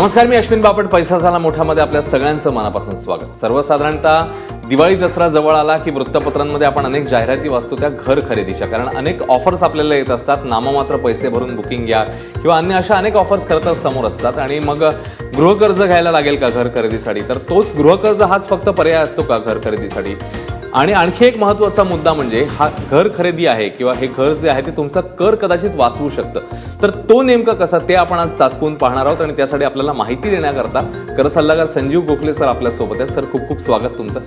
नमस्कार मी अश्विन बापट. पैसा झाला मोठ्यामध्ये आपल्या सगळ्यांचं मनापासून स्वागत. सर्वसाधारणतः दिवाळी दसरा जवळ आला की वृत्तपत्रांमध्ये आपण अनेक जाहिराती वाचतो त्या घर खरेदीच्या. कारण अनेक ऑफर्स आपल्याला येत असतात. नाममात्र पैसे भरून बुकिंग घ्या किंवा अन्य अशा अनेक ऑफर्स खरं तर समोर असतात. आणि मग गृहकर्ज घ्यायला लागेल का घर खरेदीसाठी? तर तोच गृहकर्ज हाच फक्त पर्याय असतो का घर खरेदीसाठी? आणि आणखी एक महत्त्वाचा मुद्दा म्हणजे हा घर खरेदी आहे किंवा हे घर जे आहे ते तुमचा कर कदाचित वाचवू शकतं. तर तो नेमका कसा ते आपण आज चाचपून पाहणार आहोत आणि त्यासाठी आपल्याला माहिती देण्याकरता कर सल्लागार संजीव गोखले सर आपल्यासोबत आहेत. सर खूप खूप स्वागत तुमचं.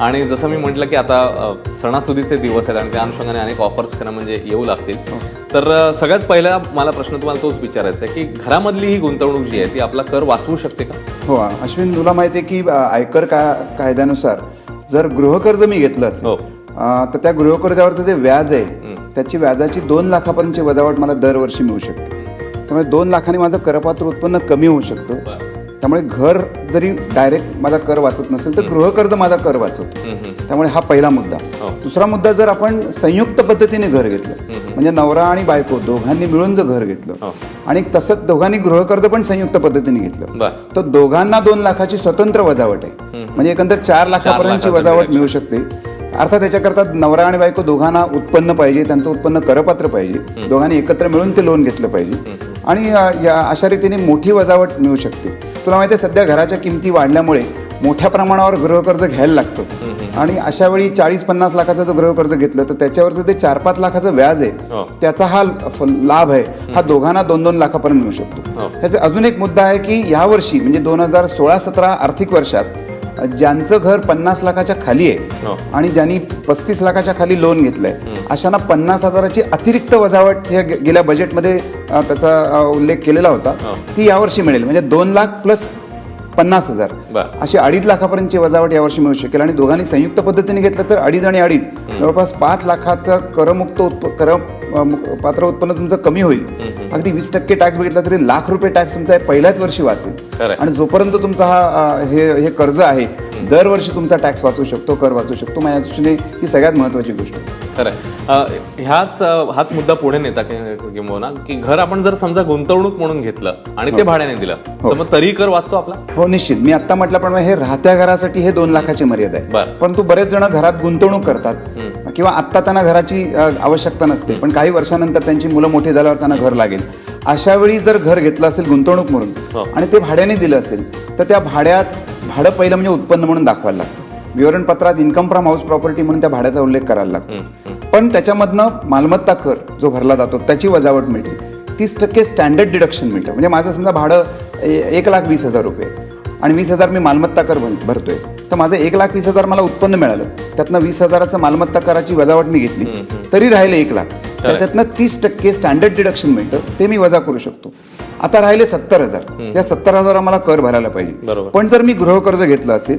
आणि जसं मी म्हटलं की आता सणासुदीचे दिवस आहेत आणि त्या अनुषंगाने अनेक ऑफर्स खरं म्हणजे येऊ लागतील. तर अ, सगळ्यात पहिला मला प्रश्न तुम्हाला तोच विचारायचा आहे की घरामधली ही गुंतवणूक जी आहे ती आपला कर वाचवू शकते का? हो अश्विन तुला माहिती आहे की आयकर का कायद्यानुसार जर गृहकर्ज मी घेतलं असेल हो. तर त्या गृहकर्जावरचं जे व्याज आहे त्याची व्याजाची दोन लाखापर्यंतची वजावट मला दरवर्षी मिळू शकते. त्यामुळे दोन लाखांनी माझं करपात्र उत्पन्न कमी होऊ शकतं. त्यामुळे घर जरी डायरेक्ट माझा कर वाचत नसेल तर गृहकर्ज माझा कर वाचवतो. त्यामुळे हा पहिला मुद्दा. हो. दुसरा मुद्दा जर आपण संयुक्त पद्धतीने घर घेतलं म्हणजे नवरा आणि बायको दोघांनी मिळून जर घर घेतलं हो. आणि तसंच दोघांनी गृहकर्ज पण संयुक्त पद्धतीने घेतलं तर दोघांना दोन लाखाची स्वतंत्र वजावट आहे. म्हणजे एकंदर चार लाखापर्यंतची वजावट. मिळू शकते. अर्थात त्याच्याकरता नवरा आणि बायको दोघांना उत्पन्न पाहिजे त्यांचं उत्पन्न करपात्र पाहिजे. दोघांनी एकत्र मिळून ते लोन घेतलं पाहिजे. आणि या अशा रीतीने मोठी वजावट मिळू शकते. तुला माहिती आहे सध्या घराच्या किमती वाढल्यामुळे मोठ्या प्रमाणावर गृहकर्ज घ्यायला लागतं. आणि अशा वेळी चाळीस पन्नास लाखाचं जर गृहकर्ज घेतलं तर त्याच्यावरचं ते चार पाच लाखाचं व्याज हो. आहे त्याचा हा लाभ आहे. हा दोघांना दोन दोन लाखापर्यंत मिळू शकतो. हो. त्याचा अजून एक मुद्दा आहे की या वर्षी म्हणजे दोन हजार सोळा सतरा आर्थिक वर्षात ज्यांचं घर पन्नास लाखाच्या खाली आहे हो. आणि ज्यांनी पस्तीस लाखाच्या खाली लोन घेतलंय अशांना पन्नास हजाराची अतिरिक्त वजावट गे- गेल्या बजेटमध्ये त्याचा उल्लेख केलेला होता हो. ती यावर्षी मिळेल म्हणजे दोन लाख प्लस पन्नास हजार. बरं. अशी अडीच लाखापर्यंतची वजावट यावर्षी मिळू शकेल. आणि दोघांनी संयुक्त पद्धतीने घेतलं तर अडीच आणि अडीच. जवळपास पाच लाखाचं करमुक्त उत्प कर अ, मु- पात्र उत्पन्न तुमचं कमी होईल. अगदी वीस टक्के टॅक्स बघितला तरी लाख रुपये टॅक्स तुमचा या पहिल्याच वर्षी वाचेल. खरंय. आणि जोपर्यंत तुमचा हा अ, हे हे कर्ज आहे दरवर्षी तुमचा टॅक्स वाचू शकतो कर वाचू शकतो. माझ्या दृष्टीने ही सगळ्यात महत्वाची गोष्ट आहे. खरंय. अ, ह्याच हाच मुद्दा पुढे नेता कि- किंबहुना की घर आपण जर समजा गुंतवणूक म्हणून घेतलं आणि ते भाड्याने दिलं तर मग तरी कर वाचतो आपला? हो निश्चित. मी आता म्हटल्याप्रमाणे हे राहत्या घरासाठी हे दोन लाखाची मर्यादा आहे. परंतु बरेच जण घरात गुंतवणूक करतात. किंवा आत्ता त्यांना घराची आवश्यकता नसते. पण काही वर्षानंतर त्यांची मुलं मोठी झाल्यावर त्यांना घर लागेल. अशा वेळी जर घर घेतलं असेल गुंतवणूक हो. म्हणून आणि ते भाड्याने दिलं असेल तर त्या भाड्यात भाडं पहिलं म्हणजे उत्पन्न म्हणून दाखवायला लागतं. विवरणपत्रात इन्कम फ्रॉम हाऊस प्रॉपर्टी म्हणून त्या भाड्याचा उल्लेख करायला लागतो. पण त्याच्यामधनं मालमत्ता कर जो भरला जातो त्याची वजावट मिळते. तीस टक्के स्टँडर्ड डिडक्शन मिळतं. म्हणजे माझं समजा भाडं एक लाख वीस हजार रुपये. आणि वीस हजार मी मालमत्ता कर भर- भरतोय. तर माझं एक लाख वीस हजार मला उत्पन्न मिळालं. त्यातनं वीस हजाराचं मालमत्ता कराची वजावट मी घेतली. तरी राहिले एक लाख. त्याच्यातनं तीस टक्के स्टँडर्ड डिडक्शन मिळतं. ते मी वजा करू शकतो. आता राहिले सत्तर हजार. या सत्तर हजार मला कर भरायला पाहिजे. पण जर मी गृहकर्ज घेतलं असेल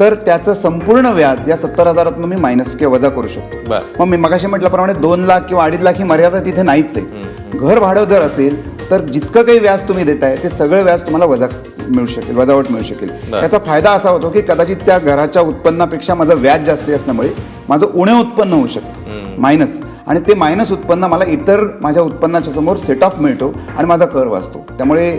तर त्याचं संपूर्ण व्याज या सत्तर हजारातून मी मायनस किंवा वजा करू शकतो. मग मी मगाशी म्हटल्याप्रमाणे दोन लाख किंवा अडीच लाख ही मर्यादा तिथे नाहीच आहे. घर भाडं जर असेल तर जितकं काही व्याज तुम्ही देताय ते सगळं व्याज तुम्हाला वजा मिळू शकेल वजावट मिळू शकेल. त्याचा फायदा असा होतो की कदाचित त्या घराच्या उत्पन्नापेक्षा माझं व्याज जास्त असल्यामुळे माझं उणे उत्पन्न होऊ शकतं. मायनस आणि ते मायनस उत्पन्न मला इतर माझ्या उत्पन्नाच्या समोर सेट ऑफ मिळतो आणि माझा कर वाचतो. त्यामुळे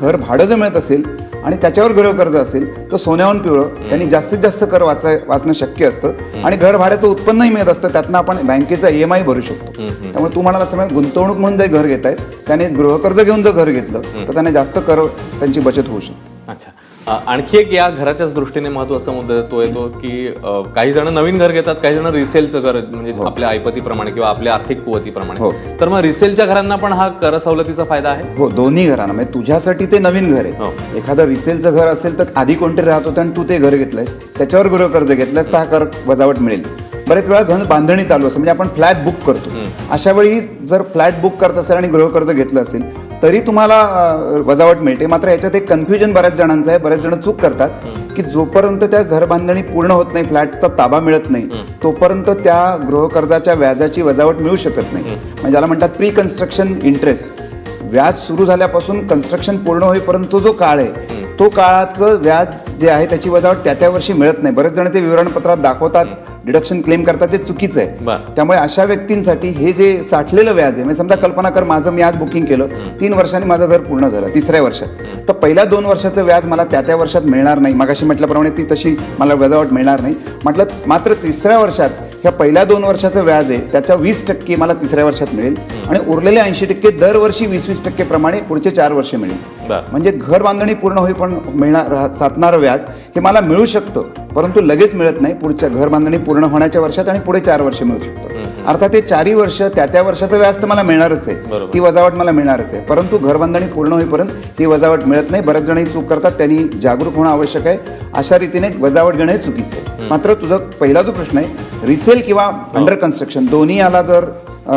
घर भाडं जर मिळत असेल आणि त्याच्यावर गृहकर्ज असेल तर सोन्याहून पिवळं. त्यांनी जास्तीत जास्त कर वाचाय वाचणं शक्य असतं. आणि घर भाड्याचं उत्पन्नही मिळत असतं. त्यातनं आपण बँकेचा ई एम आय भरू शकतो. त्यामुळे तू म्हणाला समजा गुंतवणूक म्हणून जर घर घेत आहेत त्याने गृहकर्ज घेऊन जर घर घेतलं तर त्याने जास्त कर त्यांची बचत होऊ शकते. अच्छा. आणखी एक या घराच्याच दृष्टीने महत्त्वाचा मुद्दा तो येतो की काही जण नवीन घर घेतात काही जण रिसेलचं घर म्हणजे आपल्या ऐपतीप्रमाणे किंवा आपल्या आर्थिक कुवतीप्रमाणे. हो. तर मग रिसेलच्या घरांना पण हा कर सवलतीचा फायदा आहे? हो दोन्ही घरांना. म्हणजे तुझ्यासाठी ते नवीन घर हो. आहे एखादं रिसेलचं घर असेल तर आधी कोणतरी राहत होतं आणि तू ते घर घेतलंयस? त्याच्यावर गृहकर्ज घेतलंयस तर हा कर वजावट मिळेल. बरेच वेळा घन बांधणी चालू असते. म्हणजे आपण फ्लॅट बुक करतो. अशा वेळी जर फ्लॅट बुक करत असेल आणि गृहकर्ज घेतलं असेल तरी तुम्हाला वजावट मिळते. मात्र याच्यात एक कन्फ्युजन बऱ्याच जणांचं आहे. बरेच जण चूक करतात. की जोपर्यंत त्या घर बांधणी पूर्ण होत नाही फ्लॅटचा ताबा मिळत नाही तोपर्यंत त्या गृहकर्जाच्या व्याजाची वजावट मिळू शकत नाही. म्हणजे ज्याला म्हणतात प्री कन्स्ट्रक्शन इंटरेस्ट व्याज सुरू झाल्यापासून कन्स्ट्रक्शन पूर्ण होईपर्यंत जो काळ आहे तो काळाचं व्याज जे आहे त्याची वजावट त्या त्या वर्षी मिळत नाही. बरेच जण ते विवरणपत्रात दाखवतात. डिडक्शन क्लेम करतात ते चुकीचं आहे. त्यामुळे अशा व्यक्तींसाठी हे जे साठलेलं व्याज आहे म्हणजे समजा कल्पना कर माझं मी आज बुकिंग केलं तीन वर्षांनी माझं घर पूर्ण झालं तिसऱ्या वर्षात. तर पहिल्या दोन वर्षाचं व्याज मला त्या त्या वर्षात मिळणार नाही. मगाशी म्हटल्याप्रमाणे ती तशी मला वजावट मिळणार नाही. म्हटलं मात्र तिसऱ्या वर्षात ह्या पहिल्या दोन वर्षाचं व्याज आहे त्याच्या वीस टक्के मला तिसऱ्या वर्षात मिळेल. आणि उरलेले ऐंशी टक्के दरवर्षी वीस वीस टक्के प्रमाणे पुढचे चार वर्ष मिळेल. म्हणजे घर बांधणी पूर्ण होई पण मिळणार साधणारं व्याज हे मला मिळू शकतं परंतु लगेच मिळत नाही. पुढच्या घर बांधणी पूर्ण होण्याच्या वर्षात आणि पुढे चार वर्ष मिळू शकतं. अर्थात ते चारही वर्ष त्या त्या वर्षाचं व्याज तर मला मिळणारच आहे. ती वजावट मला मिळणारच आहे. परंतु घर बांधणी पूर्ण होईपर्यंत ही वजावट मिळत नाही. बरेच जण ही चूक करतात. त्यांनी जागरूक होणं आवश्यक आहे. अशा रीतीने वजावट घेणं हे चुकीचं आहे. मात्र तुझा पहिला जो प्रश्न आहे रिसेल किंवा अंडर कन्स्ट्रक्शन दोन्ही याला जर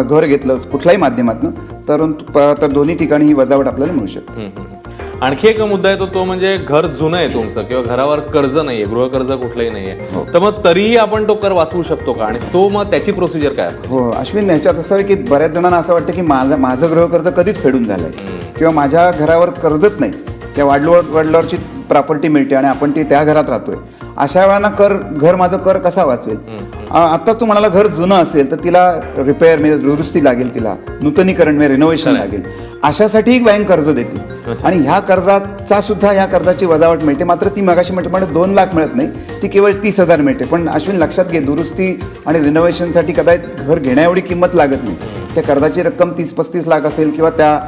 घर घेतलं कुठल्याही माध्यमातून तर तर दोन्ही ठिकाणी ही वजावट आपल्याला मिळू शकते. आणखी एक मुद्दा आहे तो तो म्हणजे घर जुनं आहे तुमचं किंवा घरावर कर्ज नाहीये गृहकर्ज कुठलंही नाहीये. तर मग तरीही आपण तो कर वाचवू शकतो का? आणि तो मग त्याची प्रोसिजर काय असते? हो अश्विन ह्याच्यात असं आहे की बऱ्याच जणांना असं वाटतं की माझं माझं गृहकर्ज कधीच फेडून झालंय. किंवा माझ्या घरावर कर्जच नाही. किंवा वाढलो वडिलावरची प्रॉपर्टी मिळते आणि आपण ती त्या घरात राहतोय. अशा वेळानं कर घर माझं कर कसा वाचवेल? आता तू म्हणाला घर जुनं असेल तर तिला रिपेअर म्हणजे दुरुस्ती लागेल तिला. नूतनीकरण म्हणजे रिनोव्हेशन लागेल. अशासाठी एक बँक कर्ज देते आणि ह्या कर्जाचा सुद्धा ह्या कर्जाची वजावट मिळते. मात्र ती मगाशी म्हटल्याप्रमाणे दोन लाख मिळत नाही. ती केवळ तीस हजार मिळते. पण अश्विन लक्षात घे दुरुस्ती आणि रिनोव्हेशनसाठी कदाचित घर घेण्या एवढी किंमत लागत नाही. त्या कर्जाची रक्कम तीस पस्तीस लाख असेल किंवा त्या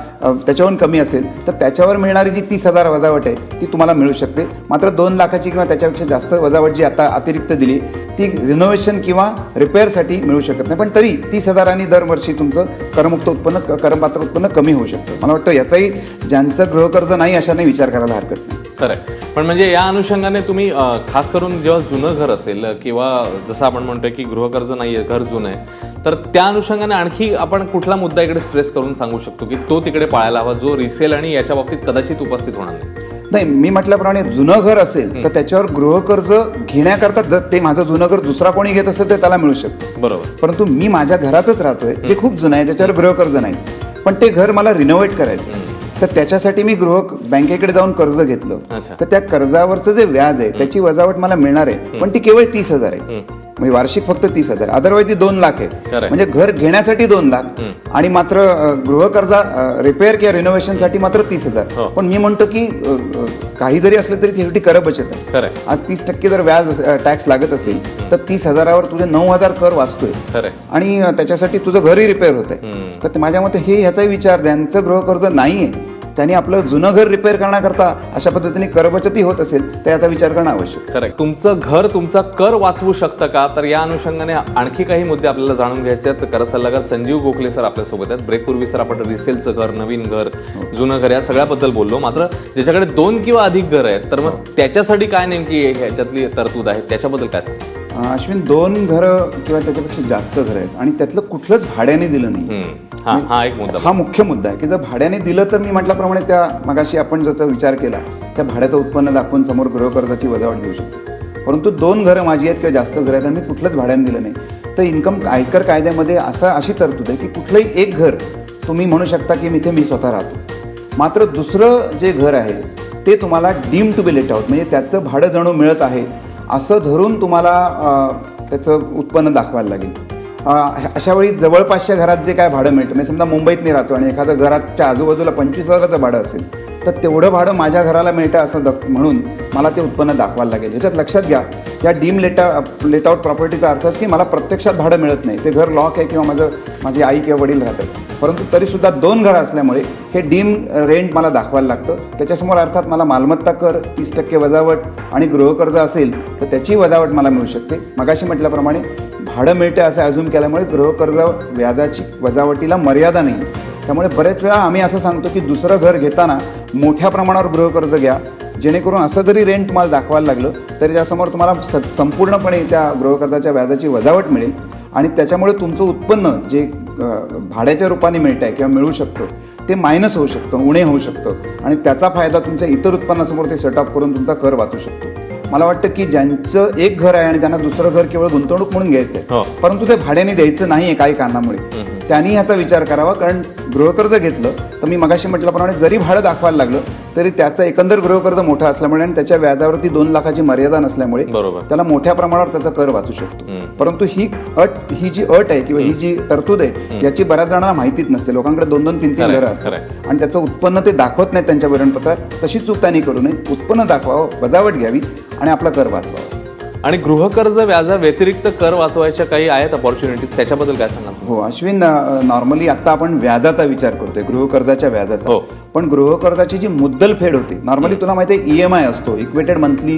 त्याच्याहून कमी असेल तर त्याच्यावर मिळणारी जी तीस हजार वजावट आहे ती तुम्हाला मिळू शकते. मात्र दोन लाखाची किंवा त्याच्यापेक्षा जास्त वजावट जी आता अतिरिक्त दिली ती रिनोव्हेशन किंवा रिपेअरसाठी मिळू शकत नाही. पण तरी तीस हजारांनी दरवर्षी तुमचं करमुक्त उत्पन्न क- करपात्र उत्पन्न कमी होऊ शकतं. मला वाटतं याचाही ज्यांचं गृहकर्ज नाही अशाने विचार करायला हरकत नाही. खरं पण म्हणजे या अनुषंगाने तुम्ही खास करून जेव्हा जुनं घर असेल किंवा जसं आपण म्हणतोय की गृहकर्ज नाहीये घर जुनं आहे तर त्या अनुषंगाने आणखी आपण कुठला मुद्दा इकडे स्ट्रेस करून सांगू शकतो की तो तिकडे पाळायला हवा जो रिसेल आणि याच्या बाबतीत कदाचित उपस्थित होणार नाही? नाही मी म्हटल्याप्रमाणे जुनं घर असेल तर त्याच्यावर गृहकर्ज घेण्याकरता जर ते माझं जुनं घर दुसरा कोणी घेत असेल तर त्याला मिळू शकतं. बरोबर. परंतु मी माझ्या घरातच राहतोय जे खूप जुनं आहे त्याच्यावर गृहकर्ज नाही. पण ते घर मला रिनोव्हेट करायचं आहे. तर त्याच्यासाठी मी गृह बँकेकडे जाऊन कर्ज घेतलं. तर त्या कर्जावरचं जे व्याज आहे त्याची वजावट मला मिळणार आहे पण ती केवळ तीस हजार आहे. म्हणजे वार्षिक फक्त तीस हजार. अदरवाईज ती दोन लाख. आहे. म्हणजे घर घेण्यासाठी दोन लाख आणि मात्र अ, गृहकर्जा रिपेअर किंवा रिनोव्हेशनसाठी मात्र तीस हो. हजार पण मी म्हणतो की काही जरी असलं तरी शेवटी कर बचत आहे. आज तीस टक्के जर व्याज टॅक्स लागत असेल तर तीस हजारावर तुझे नऊ हजार कर वाचतोय. आणि त्याच्यासाठी तुझं घरही रिपेअर होत आहे तर माझ्या मते हे ह्याचाही विचार ज्यांचं गृहकर्ज नाहीये त्यांनी आपलं जुनं घर रिपेअर करण्याकरता अशा पद्धतीने करबचती होत असेल तर याचा विचार करणं आवश्यक. आहे. खरंय तुमचं घर तुमचा कर वाचवू शकतं का? तर या अनुषंगाने आणखी काही मुद्दे आपल्याला जाणून घ्यायचे आहेत. कर सल्लागार संजीव गोखले सर आपल्यासोबत आहेत. ब्रेकपूर्वी सर आपण रिसेलचं घर नवीन घर जुनं घर या सगळ्याबद्दल बोललो. मात्र ज्याच्याकडे दोन किंवा अधिक घर आहेत तर मग त्याच्यासाठी काय नेमकी ह्याच्यातली तरतूद आहे? त्याच्याबद्दल काय सांग अ, अश्विन दोन घरं किंवा त्याच्यापेक्षा जास्त घरं आहेत आणि त्यातलं कुठलंच भाड्याने दिलं नाही. हा हा एक मुद्दा हा मुख्य मुद्दा आहे की जर भाड्याने दिलं तर मी म्हटल्याप्रमाणे त्या मगाशी आपण ज्याचा विचार केला त्या भाड्याचं उत्पन्न दाखवून समोर गृहकर्जाची वजावट घेऊ शकतो. परंतु दोन घरं माझी आहेत किंवा जास्त घरं आहेत आणि मी कुठलंच भाड्याने दिलं नाही. तर इन्कम आयकर कायद्यामध्ये असा अशी तरतूद आहे की कुठलंही एक घर तुम्ही म्हणू शकता की इथे मी स्वतः राहतो. मात्र दुसरं जे घर आहे ते तुम्हाला deem to be let out म्हणजे त्याचं भाडं जणू मिळत आहे असं धरून तुम्हाला त्याचं उत्पन्न दाखवायला लागेल. अशा वेळी जवळपासच्या घरात जे काय भाडं मिळतं म्हणजे समजा मुंबईत मी राहतो आणि एखादं घराच्या आजूबाजूला पंचवीस हजाराचं भाडं असेल तर तेवढं भाडं माझ्या घराला मिळतं असं द म्हणून मला ते उत्पन्न दाखवायला लागेल. ह्याच्यात लक्षात घ्या या डीम लेटा लेट आउट प्रॉपर्टीचा अर्थ की मला प्रत्यक्षात भाडं मिळत नाही. ते घर लॉक आहे किंवा माझं माझी आई किंवा वडील राहतात. परंतु तरीसुद्धा दोन घरं असल्यामुळे हे डीम रेंट मला दाखवायला लागतं. त्याच्यासमोर अर्थात मला मालमत्ता कर तीस टक्के वजावट आणि गृहकर्ज असेल तर त्याची वजावट मला मिळू शकते. मगाशी म्हटल्याप्रमाणे भाडं मिळते असं अजून केल्यामुळे गृहकर्ज व्याजाची वजावटीला मर्यादा नाही. त्यामुळे बरेच वेळा आम्ही असं सांगतो की दुसरं घर घेताना मोठ्या प्रमाणावर गृहकर्ज घ्या जेणेकरून असं जरी रेंट तुम्हाला दाखवायला लागलं तरी त्यासमोर तुम्हाला स संपूर्णपणे त्या गृहकर्जाच्या व्याजाची वजावट मिळेल. आणि त्याच्यामुळे तुमचं उत्पन्न जे भाड्याच्या रूपाने मिळत आहे किंवा मिळू शकतं ते मायनस होऊ शकतं उणे होऊ शकतं. आणि त्याचा फायदा तुमच्या इतर उत्पन्नासमोर ते सेट ऑफ करून तुमचा कर वाचू शकतो. मला वाटतं की ज्यांचं एक घर आहे आणि त्यांना दुसरं घर केवळ गुंतवणूक म्हणून घ्यायचं हो. आहे परंतु ते भाड्याने द्यायचं नाही आहे काही कारणामुळे. त्यांनी ह्याचा विचार करावा कारण गृहकर्ज घेतलं तर मी मगाशी म्हटल्याप्रमाणे जरी भाडं दाखवायला लागलं तरी त्याचं एकंदर गृहकर्ज मोठं असल्यामुळे आणि त्याच्या व्याजावरती दोन लाखाची मर्यादा नसल्यामुळे बरोबर. त्याला मोठ्या प्रमाणावर त्याचा कर वाचू शकतो. परंतु ही अट ही जी अट आहे किंवा ही जी तरतूद आहे याची बऱ्याच जणांना माहितीच नसते. लोकांकडे दोन दोन तीन तीन घरं. असतात. आणि त्याचं उत्पन्न ते दाखवत नाहीत त्यांच्या विवरणपत्रात तशी चूक त्यांनी करू नये. उत्पन्न दाखवावं वजावट घ्यावी आणि आपला कर वाचवावा. आणि गृहकर्ज व्याजा व्यतिरिक्त कर वाचवायच्या काही आहेत अपॉर्च्युनिटीज त्याच्याबद्दल काय सांगाल? हो अश्विन नॉर्मली आता आपण व्याजाचा विचार करतोय गृहकर्जाच्या व्याजाचा. हो. पण गृहकर्जाची जी मुद्दल फेड होते नॉर्मली तुला माहिती आहे ई एम आय असतो इक्वेटेड मंथली.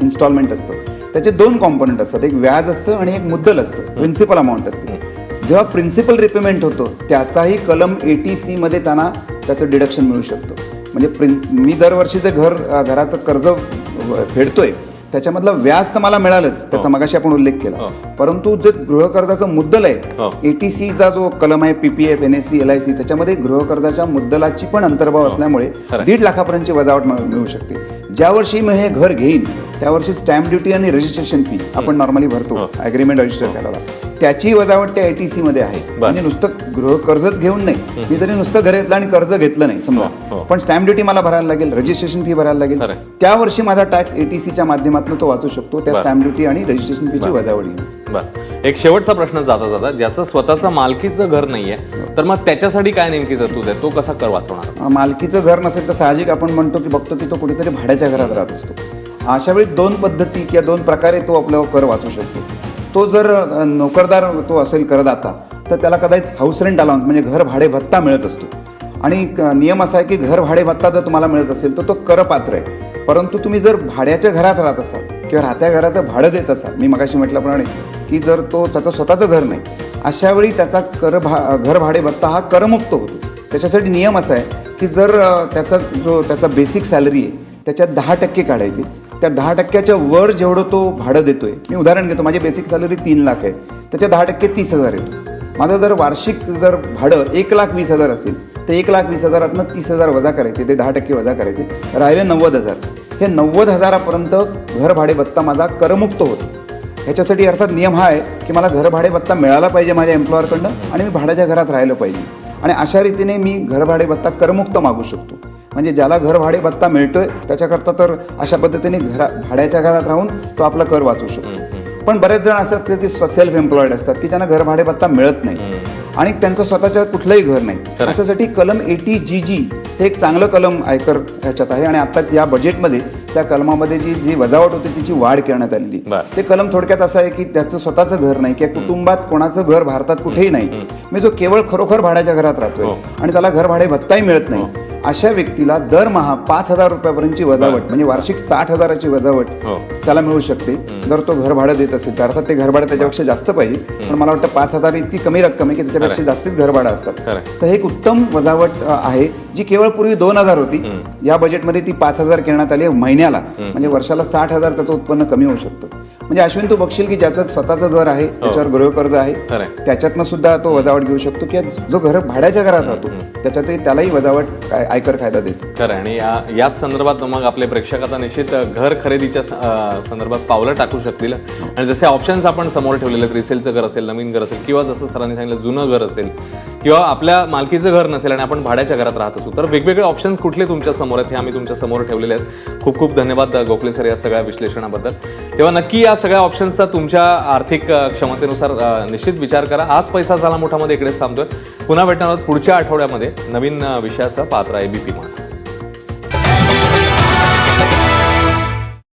इन्स्टॉलमेंट असतो. त्याचे दोन कॉम्पोनंट असतात एक व्याज असतं आणि एक मुद्दल असतं प्रिन्सिपल अमाऊंट असते. जेव्हा प्रिन्सिपल रिपेमेंट होतो त्याचाही कलम एटी सी मध्ये त्यांना त्याचं डिडक्शन मिळू शकतं. म्हणजे प्रिन मी दरवर्षी जे घर घराचं कर्ज फेडतोय त्याच्यामधलं व्याज तर मला मिळालंच त्याचा मगाशी आपण उल्लेख केला हो. परंतु जे गृहकर्जाचं मुद्दल आहे हो. एटीसीचा जो कलम आहे PPF N S C L I C त्याच्यामध्ये गृहकर्जाच्या मुद्दलाची पण अंतर्भाव असल्यामुळे हो. दीड लाखापर्यंतची वजावट मिळ- शकते ज्या वर्षी मी हे घर घेईन त्या वर्षी स्टॅम्प ड्युटी आणि रजिस्ट्रेशन फी आपण नॉर्मली भरतो हो. अग्रीमेंट रजिस्टर करायला त्याची वजावट त्या एटीसी मध्ये आहे. म्हणजे नुसतं गृह कर्जच घेऊन नाही. मी जरी नुसतं घर घेतलं आणि कर्ज घेतलं नाही समजा. हो. पण स्टॅम्प ड्युटी मला भरायला लागेल रजिस्ट्रेशन फी भरायला लागेल. त्या वर्षी माझा टॅक्स एटीसीच्या माध्यमातून तो वाचू शकतो. त्या. स्टॅम्प ड्युटी आणि रजिस्ट्रेशन फीची वजावट घेऊन बर. एक शेवटचा प्रश्न जाता जाता ज्याचं स्वतःचं मालकीचं घर नाहीये तर मग त्याच्यासाठी काय नेमकी तरतूद आहे? तो कसा कर वाचवणार? मालकीचं घर नसेल तर साहजिक आपण म्हणतो की बघतो की तो कुठेतरी भाड्याच्या घरात राहत असतो. अशा वेळी दोन पद्धती किंवा दोन प्रकारे तो आपल्यावर कर वाचू शकतो. तो जर नोकरदार तो असेल करदाता तर त्याला कदाचित हाऊस रेंट अलाउन्स म्हणजे घर भाडे भत्ता मिळत असतो. आणि क- नियम असा आहे की घर भाडे भत्ता जर तुम्हाला मिळत असेल तर तो करपात्र आहे. परंतु तुम्ही जर भाड्याच्या घरात राहत असाल किंवा राहत्या घराचं भाडं देत असाल मी मगाशी म्हटल्याप्रमाणे की जर तो त्याचं स्वतःचं घर नाही अशा वेळी त्याचा कर भा घर भाडे भत्ता हा करमुक्त होतो. त्याच्यासाठी नियम असा आहे की जर त्याचा जो त्याचा बेसिक सॅलरी आहे त्याच्यात दहा टक्के काढायचे. त्या दहा टक्क्याच्या वर जेवढं तो भाडं देतोय मी उदाहरण घेतो माझी बेसिक सॅलरी तीन लाख आहे त्याच्या दहा टक्के तीस हजार येतो. माझं जर वार्षिक जर भाडं एक लाख वीस हजार असेल तर एक लाख वीस हजारातनं तीस हजार वजा करायचे ते दहा टक्के वजा करायचे राहिले नव्वद हजार. हे नव्वद हजारापर्यंत घर भाडे भत्ता माझा करमुक्त होतो. ह्याच्यासाठी अर्थात नियम हा आहे की मला घर भाडे भत्ता मिळाला पाहिजे माझ्या एम्प्लॉयरकडनं आणि मी भाड्याच्या घरात राहिलं पाहिजे. आणि अशा रीतीने मी घर भाडे भत्ता करमुक्त मागू शकतो. म्हणजे ज्याला घर भाडे भत्ता मिळतोय त्याच्याकरता तर अशा पद्धतीने घरा भाड्याच्या घरात राहून तो आपला कर वाचू शकतो. पण बरेच जण असतात की ते सेल्फ एम्प्लॉईड असतात की त्यांना घर भाडे भत्ता मिळत नाही. आणि त्यांचं स्वतःच्या कुठलंही घर नाही. अशासाठी कलम एटी जी जी हे एक चांगलं कलम आयकर ह्याच्यात आहे आणि आत्ताच या बजेटमध्ये त्या कलमामध्ये जी जी वजावट होती तिची वाढ करण्यात आलेली. ते कलम थोडक्यात असं आहे की त्याचं स्वतःचं घर नाही किंवा कुटुंबात कोणाचं घर भारतात कुठेही नाही. मी जो केवळ खरोखर भाड्याच्या घरात राहतोय हो. आणि त्याला घर भाडे भत्ताही मिळत नाही. अशा व्यक्तीला दरमहा पाच हजार रुपयापर्यंतची वजावट म्हणजे वार्षिक साठ हजाराची वजावट हो. त्याला मिळू शकते. जर तो घर भाडं देत असेल तर अर्थात ते घर भाडं त्याच्यापेक्षा जास्त पाहिजे. पण मला वाटतं पाच हजार इतकी कमी रक्कम आहे की त्याच्यापेक्षा जास्तीच घर भाडं असतात. तर हे एक उत्तम वजावट अ, आहे जी केवळ पूर्वी दोन हजार होती. या बजेटमध्ये ती पाच हजार करण्यात आली आहे महिन्याला. म्हणजे वर्षाला साठ हजार त्याचं उत्पन्न कमी होऊ शकतं. म्हणजे अश्विन तू बघशील की ज्याचं स्वतःचं घर आहे त्याच्यावर गृहकर्ज आहे खरंय. त्याच्यातनं सुद्धा तो वजावट घेऊ शकतो किंवा जो घर भाड्याच्या घरात राहतो त्याच्यातही त्यालाही वजावट आयकर कायदा देतो. खरं आहे. आणि या याच संदर्भात मग आपले प्रेक्षक आता निश्चित घर खरेदीच्या संदर्भात पावलं टाकू शकतील. आणि जसे ऑप्शन्स आपण समोर ठेवलेले रिसेलचं घर असेल नवीन घर असेल किंवा जसं सरांनी सांगितलं जुनं घर असेल किंवा आपल्या मालकीचं घर नसेल आणि आपण भाड्याच्या घरात राहत असू तर वेगवेगळे ऑप्शन्स कुठले तुमच्यासमोर आहेत हे आम्ही तुमच्यासमोर ठेवलेले आहेत. खूप खूप धन्यवाद गोखले सर या सगळ्या विश्लेषणाबद्दल. तेव्हा नक्की या सगळ्या ऑप्शन्सचा तुमच्या आर्थिक क्षमतेनुसार निश्चित विचार करा. आज पैसा झाला मोठामध्ये इकडेच थांबतोय. पुन्हा भेटणार आहोत पुढच्या आठवड्यामध्ये. नवीन अं, विषयासह पात्र एबीपी मास.